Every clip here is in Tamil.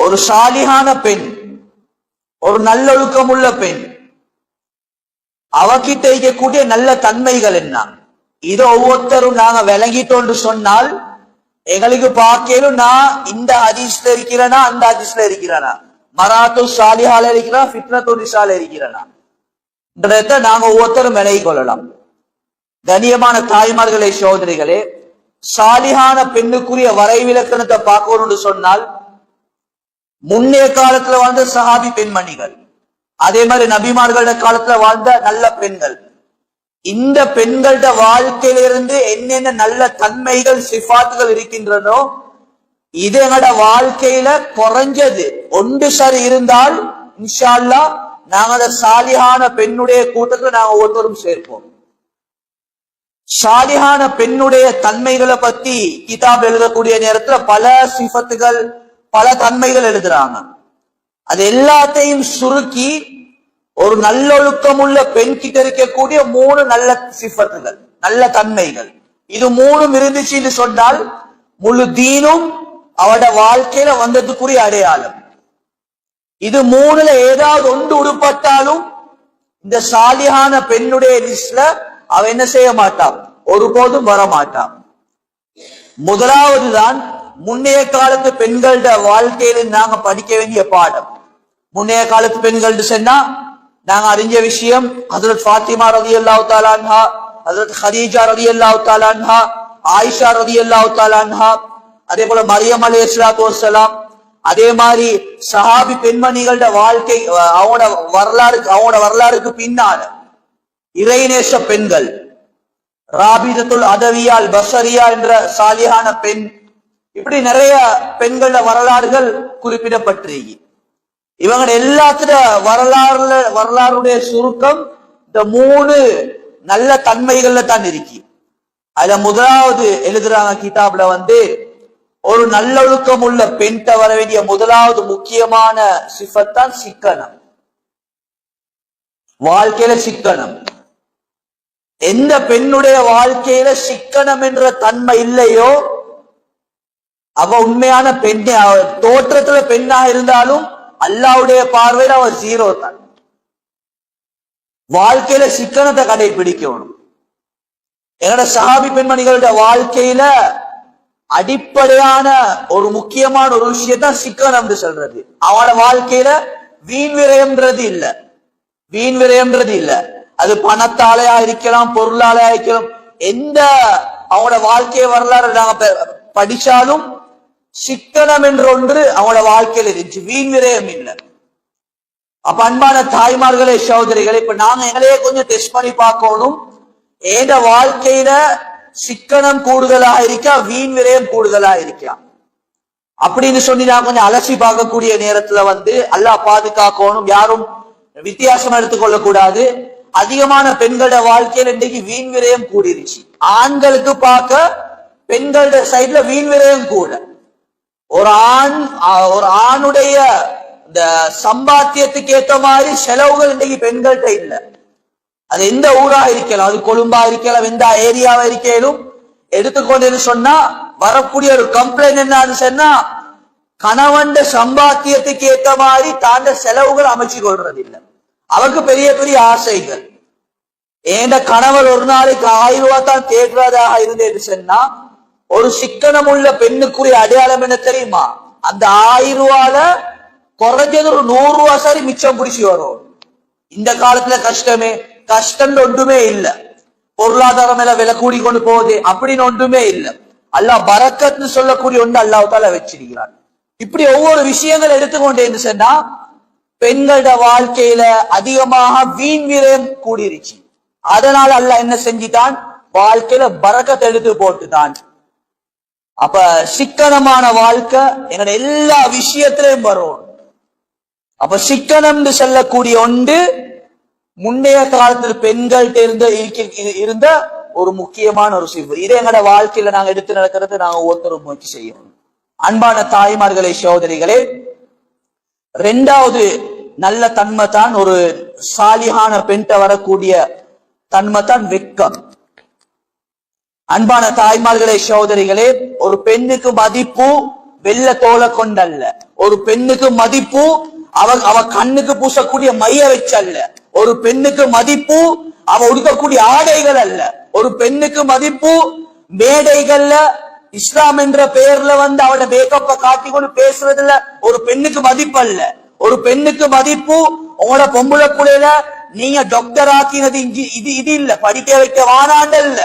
ஒரு சாலிகான பெண் ஒரு நல்லொழுக்கம் உள்ள பெண். அவகிட்ட இருக்கக்கூடிய நல்ல தன்மைகள் என்ன? இது ஒவ்வொருத்தரும் நாங்க விளங்கிட்டோம் சொன்னால் எங்களுக்கு பார்க்கலும் நான் இந்த அதிர்ஷ்ட இருக்கிறேனா அந்த அதிர்ஷ்ட இருக்கிறேனா? மராத்து சாலிஹால இருக்கிறான் ஃபிட்னத்து இருக்கிறனா? இருக்கிறேனா நாங்க ஒவ்வொருத்தரும் விலகி கொள்ளலாம். கண்ணியமான தாய்மார்களே சோதனைகளே சாலிகான பெண்ணுக்குரிய வரைவிலக்கணத்தை பார்க்கணும்னு சொன்னால் முன்னைய காலத்துல வாழ்ந்த சஹாபி பெண்மணிகள் அதே மாதிரி நபிமார்களோட காலத்துல வாழ்ந்த நல்ல பெண்கள். இந்த பெண்களோட வாழ்க்கையிலிருந்து என்னென்ன நல்ல தன்மைகள் சிஃபாத்துகள் இருக்கின்றனோ இது எங்களோட வாழ்க்கையில குறைஞ்சது. ஒன்று சரி இருந்தால் இன்ஷா நாங்க அந்த சாலியான பெண்ணுடைய கூட்டத்துல நாங்க ஒவ்வொருத்தரும் சேர்ப்போம். சாலிஹான பெண்ணுடைய தன்மைகளை பத்தி கிதாப் எழுதக்கூடிய நேரத்துல பல சிஃபத்துகள் பல தன்மைகள் எழுதுறாங்க. அது எல்லாத்தையும் சுருக்கி ஒரு நல்லொழுக்கமுள்ள பெண் கிட்ட இருக்கக்கூடிய மூணு நல்ல சிஃபத்துகள் நல்ல தன்மைகள். இது மூணும் இருந்துச்சுன்னு சொன்னால் முழு தீனும் அவட வாழ்க்கையில வந்ததுக்குரிய அடையாளம். இது மூணுல ஏதாவது ஒன்று உருப்பட்டாலும் இந்த சாலியான பெண்ணுடைய லிஸ்ட்ல அவ என்ன செய்ய மாட்டான்? ஒருபோதும் வர மாட்டான் முன்னைய காலத்து பெண்களோட வாழ்க்கையில நாங்க படிக்க வேண்டிய பாடம். முன்னைய காலத்து பெண்கள் சொன்னா நாங்க அறிஞ்ச விஷயம் ஹசரத் ஃபாத்திமா ரதி அல்லாஹ் தாலான்ஹா ஹசரத் ஹதீஜா ரதி அல்லாஹ் தாலான்ஹா ஆயிஷா ரதி அல்லாஹ் தாலான்ஹா அதே போல மரியம் அலி இஸ்லாத்து வசலாம் அதே மாதிரி சஹாபி பெண்மணிகளோட வாழ்க்கை அவனோட அவங்களோட அவனோட அவங்களோட வரலாறுக்கு பின்னால இறைநேச பெண்கள். ராபிதத்துல் அதவியால் பசரியா என்ற சாலியான பெண். இப்படி நிறைய பெண்களோட வரலாறுகள் குறிப்பிடப்பட்டிருக்கு. இவங்க எல்லாத்துல வரலாறுல வரலாறுடைய சுருக்கம் இந்த மூணு நல்ல தன்மைகள்ல தான் இருக்கு. அதுல முதலாவது எழுதுறாங்க கிதாப்ல வந்து ஒரு நல்லொழுக்கம் உள்ள பெண்கிட்ட வர வேண்டிய முதலாவது முக்கியமான சிஃபத்தான் சிக்கனம். வாழ்க்கையில சிக்கனம். எந்த பெண்ணுடைய வாழ்க்கையில சிக்கனம் என்ற தன்மை இல்லையோ அவ உண்மையான பெண்ணே தோற்றத்துல பெண்ணா இருந்தாலும் அல்லாவுடைய பார்வையில அவர் ஜீரோ தான். வாழ்க்கையில சிக்கனத்தை கடைபிடிக்கணும் என்னோட சஹாபி பெண்மணிகளுடைய வாழ்க்கையில அடிப்படையான ஒரு முக்கியமான ஒரு விஷயத்தான் சிக்கனம்னு சொல்றது. அவனோட வாழ்க்கையில வீண் விரயம்ன்றது இல்ல. வீண் விரயம்ன்றது இல்ல. அது பணத்தாலையா இருக்கலாம் பொருளாலையா இருக்கலாம் எந்த அவனோட வாழ்க்கை வரலாறு நாங்க படிச்சாலும் சிக்கனம் என்ற ஒன்று அவனோட வாழ்க்கையில இருந்துச்சு. வீண் விரயம் இல்லை. அப்ப அன்பான தாய்மார்களே சகோதரிகளே இப்ப நாங்க எங்களையே கொஞ்சம் டெஸ்ட் பண்ணி பார்க்கணும். ஏண்ட வாழ்க்கையில சிக்கனம் கூடுதலா இருக்கா வீண் விரயம் கூடுதலா இருக்கா அப்படின்னு சொல்லி நான் கொஞ்சம் அலசி பார்க்கக்கூடிய நேரத்துல வந்து அல்லாஹ் பாதுகாக்கணும். யாரும் வித்தியாசம் எடுத்துக்கொள்ள கூடாது அதிகமான பெண்களோட வாழ்க்கையில் இன்றைக்கு வீண் விரயம் கூடிருச்சு. ஆண்களுக்கு பார்க்க பெண்களோட சைட்ல வீண் விரயம் கூட. ஒரு ஆண் ஒரு ஆணுடைய இந்த சம்பாத்தியத்துக்கு ஏத்த மாதிரி செலவுகள் இன்றைக்கு பெண்கள்கிட்ட இல்லை. அது எந்த ஊரா இருக்கலாம் அது கொழும்பா இருக்கலாம் எந்த ஏரியாவா இருக்கலும். எடுத்துக்கொண்டு சொன்னா வரக்கூடிய ஒரு கம்ப்ளைண்ட் என்ன சொன்னா கணவன் சம்பாத்தியத்துக்கு ஏத்த மாதிரி தாண்ட செலவுகள் அமைச்சு கொள்றது இல்லை அவருக்கு பெரிய பெரிய ஆசைகள். ஏண்ட கணவர் ஒரு நாளைக்கு ஆயிரம் ரூபாய் தான் தேடுறதாக இருந்தேன்னு சொன்னா ஒரு சிக்கனம் உள்ள பெண்ணுக்குரிய அடையாளம் என்ன தெரியுமா? அந்த ஆயிரம் ரூபால குறைஞ்சது ஒரு நூறு ரூபாய் சரி மிச்சம் பிடிச்சி வரும். இந்த காலத்துல கஷ்டமே கஷ்டம் ஒன்றுமே இல்லை. பொருளாதாரம் எல்லாம் விலை கூடி கொண்டு போகுது அப்படின்னு ஒன்றுமே இல்லை. அல்லாஹ் பரக்கத்னு சொல்லக்கூடிய ஒன்று அல்லாஹால வச்சிருக்கிறான். இப்படி ஒவ்வொரு விஷயங்கள் எடுத்துக்கொண்டேன்னு சொன்னா பெண்களோட வாழ்க்கையில அதிகமாக வீண் விரயம் கூடிருச்சு அதனால அல்ல என்ன செஞ்சுட்டான்? வாழ்க்கையில பறக்க எடுத்து போட்டுட்டான். அப்ப சிக்கனமான வாழ்க்கை எங்களோட எல்லா விஷயத்திலையும் வரும். அப்ப சிக்கனம்னு சொல்லக்கூடிய ஒன்று முன்னைய காலத்தில் பெண்கள்கிட்ட இருந்த இருந்த ஒரு முக்கியமான ஒரு சிவு இதை எங்களோட வாழ்க்கையில நாங்க எடுத்து நடக்கிறது நாங்க ஒருத்தர் முயற்சி செய்யணும். அன்பான தாய்மார்களே சோதனைகளே ரெண்டாவது நல்ல தன்மை தான் ஒரு சாலிகான பெண்கிட்ட வரக்கூடிய தன்மை தான் வெக்கம் அன்பான தாய்மார்களே சகோதரிகளே ஒரு பெண்ணுக்கு மதிப்பு வெள்ள தோலை கொண்டல்ல. ஒரு பெண்ணுக்கு மதிப்பு அவ அவ கண்ணுக்கு பூசக்கூடிய மைய வச்சல்ல. ஒரு பெண்ணுக்கு மதிப்பு அவ உடுக்கக்கூடிய ஆடைகள் அல்ல. ஒரு பெண்ணுக்கு மதிப்பு மேடைகள்ல இஸ்லாம் என்ற பெயர்ல வந்து அவட மேக்கப்ப காட்டி கொண்டு பேசுறதுல ஒரு பெண்ணுக்கு மதிப்பு அல்ல ஒரு பெண்ணுக்கு மதிப்பு உங்களோட பொம்பளை புள்ளையில நீங்க டாக்டர் ஆக்கினது இஞ்சி- இது இது இல்ல. படிக்க வைக்க வானாண்டல்ல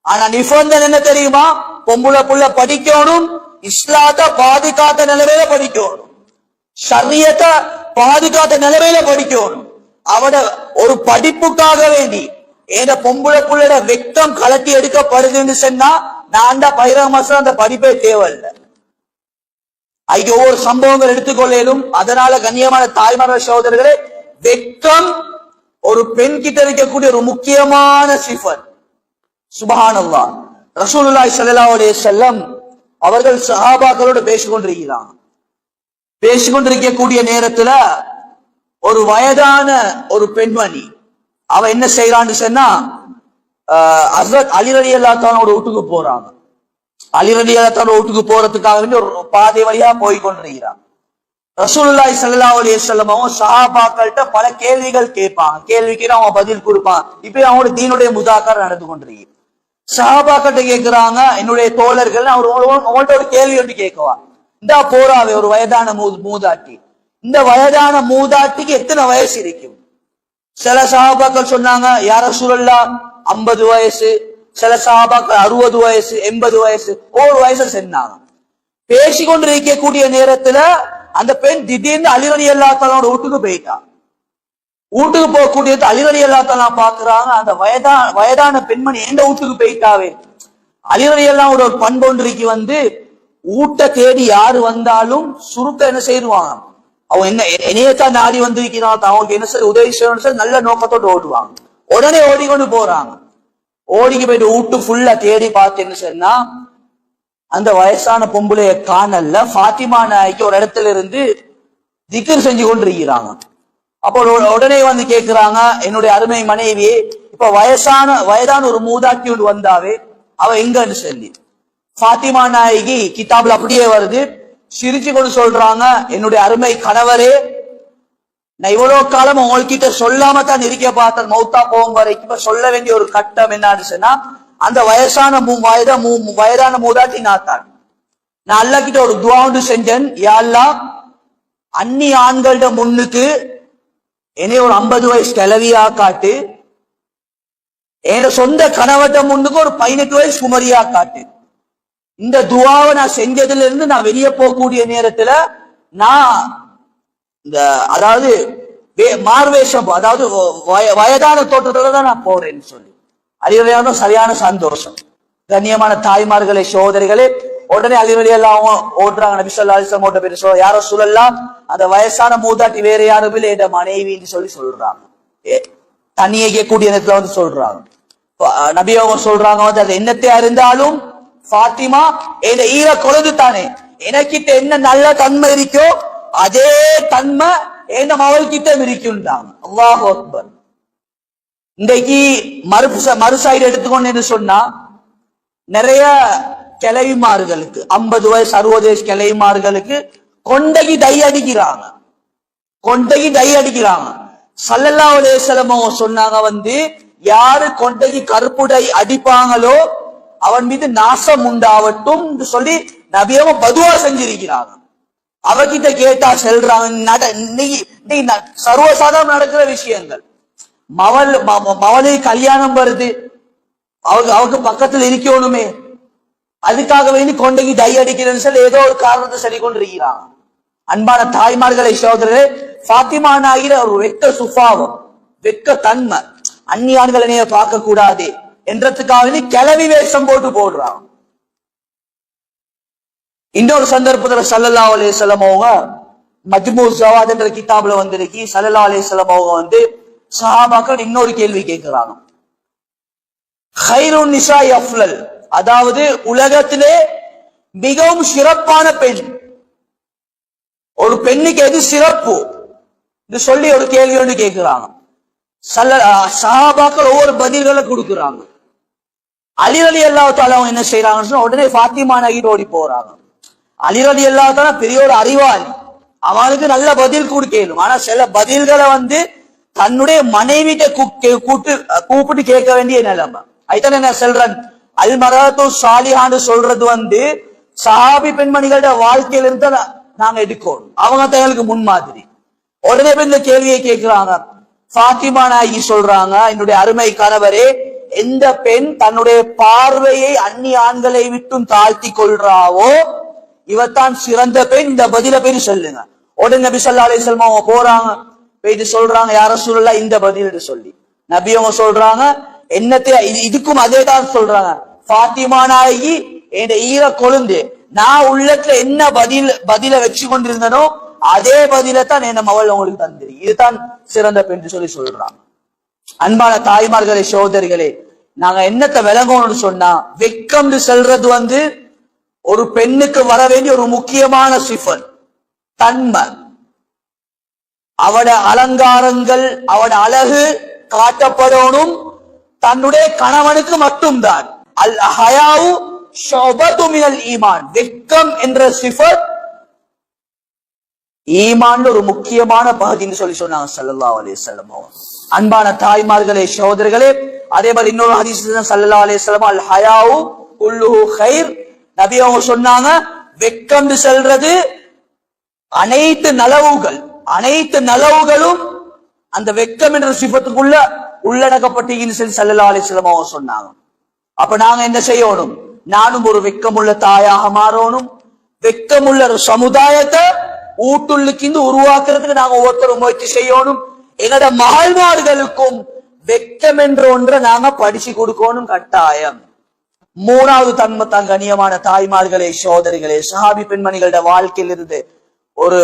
ஆனா நிபந்தன் என்ன தெரியுமா? பொம்பளை புள்ள படிக்கணும் இஸ்லாத்த பாதுகாத்த நிலைமையில படிக்கணும். ஷரியத்தை பாதுகாத்த நிலைமையில படிக்கணும். அவட ஒரு படிப்புக்காக வேண்டி ஏத பொம்பளை புள்ளட வெக்கம் கலட்டி எடுக்கப்படுதுன்னு சொன்னா நான் தான் பதினாறு மாசம் அந்த படிப்பே தேவையில்லை. ஐயோ ஒவ்வொரு சம்பவங்கள் எடுத்துக்கொள்ளேனும் அதனால கண்ணியமான தாய்மார சகோதரர்களே வெக்கம் ஒரு பெண் கிட்ட இருக்கக்கூடிய ஒரு முக்கியமான சிஃபர். சுபஹானல்லா. ரசூலுல்லாய் சல்லாவுடைய செல்லம் அவர்கள் சஹாபாக்களோடு பேசிக்கொண்டிருக்கிறான். பேசிக்கொண்டிருக்கக்கூடிய நேரத்துல ஒரு வயதான ஒரு பெண்மணி அவ என்ன செய்யறான்னு சொன்னா ஆஹ், ஹஸ்ரத் அல்லாத்தானோட வீட்டுக்கு போறாங்க. அலி அல்லாத்தான வீட்டுக்கு போறதுக்காக வேண்டி ஒரு பாதை வழியா போய் கொண்டிருக்கிறாங்க. ரசூலுல்லாய் சல்லா அலி வஸல்லம் அவங்க சஹாபாக்கள்கிட்ட பல கேள்விகள் கேட்பாங்க. கேள்விக்கு அவன் பதில் கொடுப்பான் இப்ப அவங்களோட தீனுடைய முதாக்கர் நடந்து கொண்டிருக்கு சஹாபாக்கிட்ட கேக்குறாங்க என்னுடைய தோழர்கள் அவர் உங்கள்ட்ட ஒரு கேள்வி ஒன்று கேட்கவா இந்தா போறாவே ஒரு வயதான மூ மூதாட்டி. இந்த வயதான மூதாட்டிக்கு எத்தனை வயசு இருக்கும்? சில சஹாபாக்கள் சொன்னாங்க யார சூழல்லா ஐம்பது வயசு சில சாபாக்கள் அறுபது வயசு எண்பது வயசு ஒவ்வொரு வயசு பேசி பேசிக்கொண்டு இருக்கக்கூடிய நேரத்துல அந்த பெண் திடீர்னு அழிவணி அல்லாத்தாலோட வீட்டுக்கு போயிட்டான். வீட்டுக்கு போகக்கூடியது அழிவணி அல்லாத்தாலாம் பாக்குறாங்க அந்த வயதா வயதான பெண்மணி எந்த வீட்டுக்கு போயிட்டாவே? அழிவணி அல்லாவோட ஒரு பண்பொன்றிக்கு வந்து ஊட்ட தேடி யாரு வந்தாலும் சுருக்க என்ன செய்வாங்க? அவங்க என்ன என்னையத்தான் நாடி வந்திருக்கிறான் அவங்களுக்கு என்ன சரி உதவி செய்யணும் சொல்லி நல்ல நோக்கத்தோடு ஓடுவாங்க. உடனே ஓடிக்கொண்டு போறாங்க. ஓடிக்கு போயிட்டு வீட்டு ஃபுல்லா தேடி பார்த்தேன்னு சொன்னா அந்த வயசான பொம்பளைய காணல்ல ஃபாத்திமா நாய்க்கு ஒரு இடத்துல இருந்து திக்கர் செஞ்சு கொண்டு இருக்கிறாங்க அப்போ உடனே வந்து கேட்கிறாங்க என்னுடைய அருமை மனைவி இப்ப வயசான வயதான ஒரு மூதாட்டி ஒன்று வந்தாவே அவ எங்கன்னு சொல்லி. ஃபாத்திமா நாயகி கிதாப்ல அப்படியே வருது. சிரிச்சு கொண்டு சொல்றாங்க என்னுடைய அருமை கணவரே நான் இவ்வளவு காலம் உங்ககிட்ட சொல்லாம தான் இருக்க பார்த்தேன். மௌத்தா போகும் வரைக்கும். சொல்ல வேண்டிய ஒரு கட்டம் என்னன்னு சொன்னா அந்த வயசான மூ வயதா மூ வயதான மூதாட்டி நாத்தான் நான் அல்லா கிட்ட ஒரு துவாண்டு செஞ்சேன். யாழ்லா அந்நி ஆண்கள்ட முன்னுக்கு என்னைய ஒரு ஐம்பது வயசு கிளவியா காட்டு. என் சொந்த கணவட்ட முன்னுக்கு ஒரு பதினெட்டு வயசு குமரியா காட்டு. இந்த துவாவை நான் செஞ்சதுல இருந்து நான் வெளியே போகக்கூடிய நேரத்துல நான் இந்த அதாவது மார்வேஷம் அதாவது வய- வயதான தோற்றத்தோட தான் நான் போறேன்னு சொல்லி. அறிவுரையான சரியான சந்தோஷம். கண்ணியமான தாய்மார்களே சோதரிகளே உடனே அறிவுரையெல்லாம் ஓடுறாங்க. நபி சொல்லா அலிஸ்லாம் ஓட்ட பேர் சொல்ல யாரோ சொல்லலாம் அந்த வயசான மூதாட்டி வேற யாரும் இல்லை என் மனைவின்னு சொல்லி சொல்றாங்க. ஏ, தனியே கேட்கக்கூடிய நேரத்துல வந்து சொல்றாங்க. ப- நபி அவங்க சொல்றாங்க வந்து அது என்னத்தையா இருந்தாலும் ஃபாத்திமா என் ஈர கொழுது தானே. எனக்கிட்ட என்ன நல்ல தன்மை இருக்கோ அதே தன்மை எந்த மகள் கிட்ட இருக்குன்றாங்க அல்லாஹ் அக்பர். இன்றைக்கு மறு மறு சைடு எடுத்துக்கொண்டு சொன்னா நிறைய கிளைமார்களுக்கு ஐம்பது வயசு சர்வதேச கிளைமார்களுக்கு கொண்டகி டை அடிக்கிறாங்க. கொண்டகி டை அடிக்கிறாங்க. சல்லல்லா உலேசலமோ சொன்னாங்க வந்து யாரு கொண்டகி கருப்புடை அடிப்பாங்களோ அவன் மீது நாசம் உண்டாவட்டும் சொல்லி நபியவன் பதுவா செஞ்சிருக்கிறாங்க. அவகிட்ட கேட்டா செல்றாங்க நட இன்னைக்கு ந- சர்வசாதாரணம் நடக்கிற விஷயங்கள். மவள் ம- ம- மவளை கல்யாணம் வருது. அவங்க அவங்க பக்கத்துல இருக்கணுமே. அதுக்காக வேண்டி கொண்டைக்கு டை அடிக்கிறேன்னு சொல்லி ஏதோ ஒரு காரணத்தை சொல்லி கொண்டிருக்கிறாங்க அன்பான தாய்மார்களை சோதரே ஃபாத்திமா நாகிற ஒரு வெக்க சுபாவம் வெக்க தன்மை. அந்நியான்களை நீங்க பார்க்க கூடாது என்றதுக்காக கிளவி வேஷம் போட்டு போடுறான். இன்னொரு சந்தர்ப்பத்துல சல்லல்லா அலையம் அவங்க மஜ்மூ ஜவாத் என்ற கிதாப்ல வந்திருக்கி. சல்லல்லா அலையம் அவங்க வந்து சஹாபாக்கள் இன்னொரு கேள்வி கேட்கிறாங்க. ஹைருன் நிசா அஃப்லல் அதாவது உலகத்திலே மிகவும் சிறப்பான பெண். ஒரு பெண்ணுக்கு எது சிறப்பு? இது சொல்லி ஒரு கேள்வி ஒன்று கேட்கிறாங்க. சல்ல சஹாபாக்கள் ஒவ்வொரு பதில்களை கொடுக்கிறாங்க. அலிரலி அல்லாத்தால அவங்க என்ன செய்யறாங்கன்னு சொன்னா உடனே ஃபாத்திமா நகிட்டு ஓடி போறாங்க. அலிரதி அல்லாத்தால பெரிய ஒரு அறிவாளி அவனுக்கு நல்ல பதில் கொடுக்கணும் ஆனா சில பதில்களை வந்து தன்னுடைய மனைவிட்ட கூட்டு கூப்பிட்டு கேட்க வேண்டிய நிலைமை. அதுதான் நான் சொல்றேன்? அல் மராத்து சாலிஹான்னு சொல்றது வந்து சாபி பெண்மணிகளோட வாழ்க்கையிலிருந்து நாங்க எடுக்கணும் அவங்க தங்களுக்கு முன்மாதிரி உடனே இந்த கேள்வியை கேட்கிறாங்க. பாத்திமா நாயகி சொல்றாங்க என்னுடைய அருமை கணவரே எந்த பெண் தன்னுடைய பார்வையை அந்நிய ஆண்களை விட்டும் தாழ்த்தி கொள்றாவோ இவத்தான் சிறந்த பெண். இந்த பதில பேர் சொல்லுங்க. உடனே நபி சொல்லா அலி செல்மா அவங்க போறாங்க. போயிட்டு சொல்றாங்க யார சொல்லலாம் இந்த பதில் சொல்லி. நபி அவங்க சொல்றாங்க என்னத்தை இது- இதுக்கும் அதே தான் சொல்றாங்க. பாத்திமா நாயகி என் ஈர கொழுந்து. நான் உள்ளத்துல என்ன பதில் பதில வச்சு கொண்டிருந்தனோ அதே பதில தான் என்ன மவள் உங்களுக்கு தந்திரி இதுதான் சிறந்த பெண் சொல்லி சொல்றான் அன்பான தாய்மார்களே சோதரிகளே நாங்க என்னத்தை விளங்கணும்னு சொன்னா வெக்கம்னு சொல்றது வந்து ஒரு பெண்ணுக்கு வர வேண்டிய ஒரு முக்கியமான சிஃபன் தன்மை. அவட அலங்காரங்கள் அவட அழகு காட்டப்படணும். தன்னுடைய கணவனுக்கு மட்டும்தான். அல் ஹயாவு ஈமான். வெக்கம் என்ற சிஃபர் ஈமான் ஒரு முக்கியமான பகுதின்னு சொல்லி சொன்னாங்க சல்லா அலைஹி அன்பான தாய்மார்களே சகோதரர்களே அதே மாதிரி இன்னொரு ஹதீஸ் சல்லா அலைஹி அல் ஹயாவு உள்ளு ஹைர் நபி அவங்க சொன்னாங்க வெக்கம்னு செல்றது அனைத்து நலவுகள் அனைத்து நலவுகளும் அந்த வெக்கம் என்ற சிபத்துக்குள்ள உள்ளடக்கப்பட்டீங்கன்னு சொல்லி சல்லல்லாஹு அலைஹி அவங்க சொன்னாங்க. அப்ப நாங்க என்ன செய்யணும்? நானும் ஒரு வெக்கமுள்ள தாயாக மாறணும். வெக்கமுள்ள ஒரு சமுதாயத்தை ஊட்டுள்ளுக்கிந்து உருவாக்குறதுக்கு நாங்க ஒவ்வொருத்தரும் முயற்சி செய்யணும். எங்களோட மகள்மார்களுக்கும் வெக்கம் என்ற ஒன்றை நாங்க படிச்சு கொடுக்கணும் கட்டாயம். மூணாவது தன்மை தான் கண்ணியமான தாய்மார்களே சோதரிகளே சஹாபி பெண்மணிகளோட வாழ்க்கையில் இருந்து ஒரு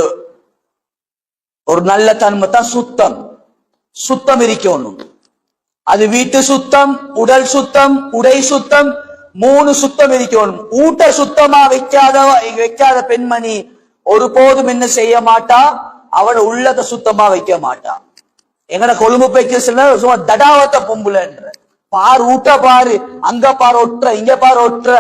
ஒரு நல்ல தன்மை தான் சுத்தம் சுத்தம் இருக்கணும் அது வீட்டு சுத்தம் உடல் சுத்தம் உடை சுத்தம் மூணு சுத்தம் இருக்கணும் ஊட்ட சுத்தமா வைக்காத வைக்காத பெண்மணி ஒரு போதும் என்ன செய்ய மாட்டா? அவட உள்ளத்தை சுத்தமா வைக்க மாட்டா. எங்கட கொழும்பு பைக்க சும்மா தடாவத்த பொம்புலன்ற. பார் ஊட்ட பாரு. அங்க பாரு ஒற்ற இங்க பாரு ஒற்ற.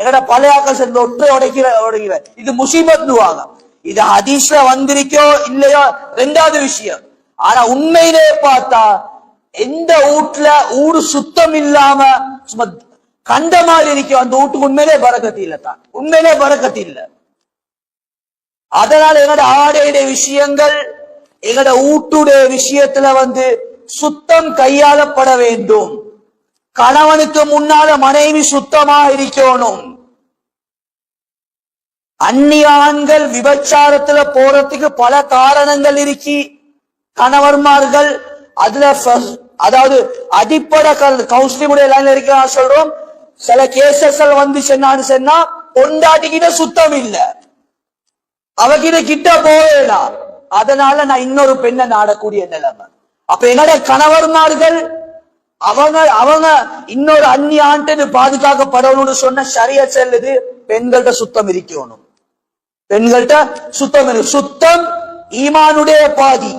எங்கட பழையாக்கள் சேர்ந்த ஒற்றை உடைக்கிற உடைக்கிற. இது முசீபத்னுவாங்க இது ஹதீஸ்ல வந்திருக்கோ இல்லையோ ரெண்டாவது விஷயம். ஆனா உண்மையிலே பார்த்தா எந்த வீட்டுல ஊடு சுத்தம் இல்லாம சும்மா கண்ட மாதிரி இருக்கோ அந்த வீட்டுக்கு உண்மையிலே பறக்கத்து இல்ல தான். உண்மையிலே பறக்கத்து இல்ல. அதனால எங்கட ஆடையுடைய விஷயங்கள் எங்கட ஊட்டுடைய விஷயத்துல வந்து சுத்தம் கையாளப்பட வேண்டும். கணவனுக்கு முன்னால மனைவி சுத்தமா இருக்கணும் அந்நிய ஆண்கள் விபச்சாரத்துல போறதுக்கு பல காரணங்கள் இருக்கி. கணவர்மார்கள் அதுல அதாவது அடிப்படை கவுன்சிலிங் எல்லாம் இருக்க. சொல்றோம் சில கேசஸ் வந்து சொன்னான்னு சொன்னா பொண்டாட்டிக்கிட்ட சுத்தம் இல்ல. அவகிட்ட கிட்ட போவேலாம் அதனால நான் இன்னொரு பெண்ணை நாடக்கூடிய நிலைமை. அப்ப என்னோட கணவர்மார்கள் அவங்க அவங்க இன்னொரு அந்நிய ஆண்டு பாதுகாக்கப்படணும்னு சொன்ன சரியா செல்லுது பெண்கள்ட்ட சுத்தம் இருக்கணும். பெண்கள்ட்ட சுத்தம் இருக்கு சுத்தம் ஈமானுடைய பாதி.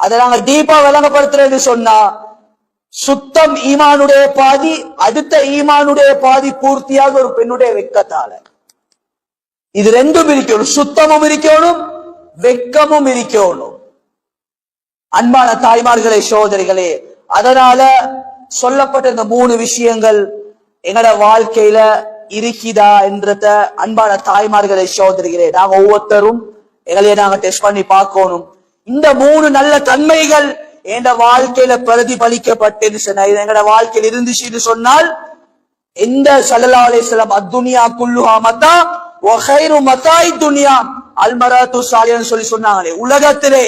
அதை நாங்க டீப்பா விளங்கப்படுத்துறேன்னு சொன்னா சுத்தம் ஈமானுடைய பாதி அடுத்த ஈமானுடைய பாதி பூர்த்தியாக ஒரு பெண்ணுடைய வெக்கத்தால. இது ரெண்டும் இருக்கணும். சுத்தமும் இருக்கணும் வெக்கமும் இருக்கணும். அன்பான தாய்மார்களே சோதரிகளே அதனால சொல்லப்பட்ட இந்த மூணு விஷயங்கள் எங்கட வாழ்க்கையில இருக்குதா என்றத அன்பான தாய்மார்களை சோதரிகளே நாங்க ஒவ்வொருத்தரும் எங்களையே நாங்க டெஸ்ட் பண்ணி பார்க்கணும். இந்த மூணு நல்ல தன்மைகள் எங்க வாழ்க்கையில பிரதிபலிக்கப்பட்டு சொன்ன எங்கட வாழ்க்கையில் இருந்துச்சுன்னு சொன்னால் எந்த சல்லல்லா அலைஹிஸ்ஸலாம் அத்துனியா குல்லுஹா மத்தா வகைரு மத்தாய் துனியா அல்மரா சொல்லி சொன்னாங்களே. உலகத்திலே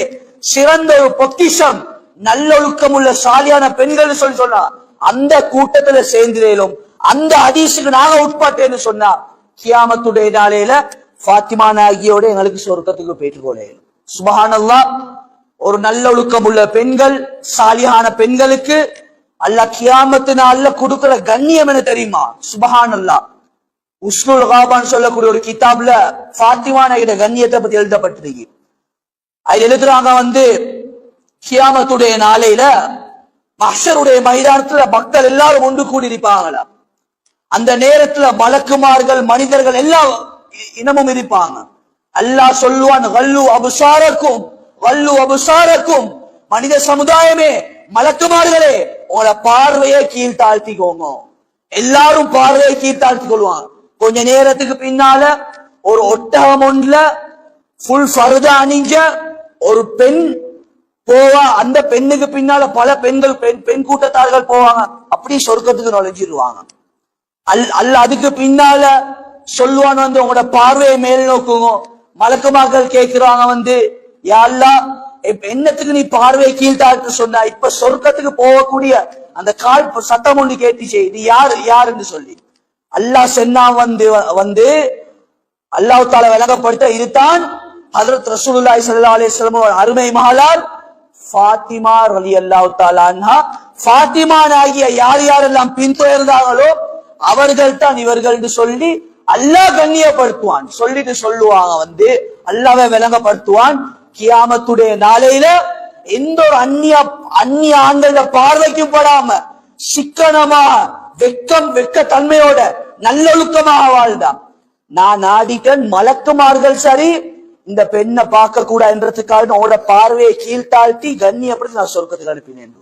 சிறந்த ஒரு பொக்கிஷம் நல்லொழுக்கம் உள்ள சாலியான பெண்கள் சொல்லி சொன்னா அந்த கூட்டத்துல சேர்ந்திரேலும் அந்த அதிசுக்கு நாங்க உட்பட்டேன்னு சொன்னா கியாமத்துடைய நாளையில பாத்திமா நாயகியோட எங்களுக்கு சொர்க்கத்துக்கு போயிட்டு போலேன் சுபஹானல்லாஹ் ஒரு நல்லொழுக்கம் உள்ள பெண்கள் சாலியான பெண்களுக்கு அல்ல கியாமத்து நாள்ல கொடுக்கிற கண்ணியம் என்ன தெரியுமா? சுபஹான் அல்லாஹ் உஸ்னுல் காபான்னு சொல்லக்கூடிய ஒரு கிதாப்ல பாத்திமா நகிட கண்ணியத்தை பத்தி எழுதப்பட்டிருக்கு. அதுல எழுதுறாங்க வந்து கியாமத்துடைய நாளையில மஹ்ஷருடைய மைதானத்துல மக்கள் எல்லாரும் ஒன்று கூடி அந்த நேரத்துல மலக்குமார்கள் மனிதர்கள் எல்லா இ- இனமும் இருப்பாங்க. அல்லாஹ் சொல்லுவான் வல்லு அபுசாரக்கும் வல்லு அபுசாரக்கும் மனித சமுதாயமே மலக்குமார்களே உங்களோட பார்வையை கீழ்த்தாழ்த்திக்கோங்க எல்லாரும் பார்வையை கீழ்த்தாழ்த்தி கொள்வாங்க கொஞ்ச நேரத்துக்கு பின்னால ஒரு ஒட்டகம் ஒன்றுல ஃபுல் ஃபருதா அணிஞ்ச ஒரு பெண் போவா. அந்த பெண்ணுக்கு பின்னால பல பெண்கள் பெண் பெண் கூட்டத்தார்கள் போவாங்க. அப்படி சொர்க்கத்துக்கு நுழைஞ்சிருவாங்க. அல் அல்ல அதுக்கு பின்னால சொல்லுவான் வந்து உங்களோட பார்வையை மேல் நோக்குங்க. மலக்குமாக்கள் கேட்கிறாங்க வந்து யா இப்ப என்னத்துக்கு நீ பார்வையை கீழ்த்தாட்டு சொன்னா. இப்ப சொர்க்கத்துக்கு போகக்கூடிய அந்த கால் சட்டம் சத்தம் ஒன்று கேட்டுச்சே. இது யாரு யாருன்னு சொல்லி. அல்லாஹ் சென்னா வந்து வந்து அல்லாஹ் தால விளங்கப்படுத்த இருத்தான் ஹதரத் ரசூலுல்லாஹி ஸல்லல்லாஹு அலைஹி அருமை மகளார் ஃபாத்திமா ரலியல்லாஹு தஆலா அன்ஹா. ஃபாத்திமா ஆகிய யார் யாரெல்லாம் பின்தொடர்ந்தாங்களோ அவர்கள் தான் இவர்கள் சொல்லி அல்லாஹ் கண்ணியப்படுத்துவான். சொல்லிட்டு சொல்லுவாங்க வந்து அல்லாவை விளங்கப்படுத்துவான். கியாமத்துடைய நாளையில எந்த ஒரு அந்நிய அந்நிய ஆண்கள பார்வைக்கும் படாம சிக்கனமா வெக்கம் வெக்க தன்மையோட நல்லொழுக்கமாக வாழ்ந்தான். நான் நாடிட்டன் மலக்குமார்கள் சரி இந்த பெண்ணை பார்க்க கூடாதுன்றதுக்காக அவனோட பார்வையை கீழ்த்தாழ்த்தி கண்ணியப்படுத்தி நான் சொர்க்கத்துக்கு அனுப்பினேன்.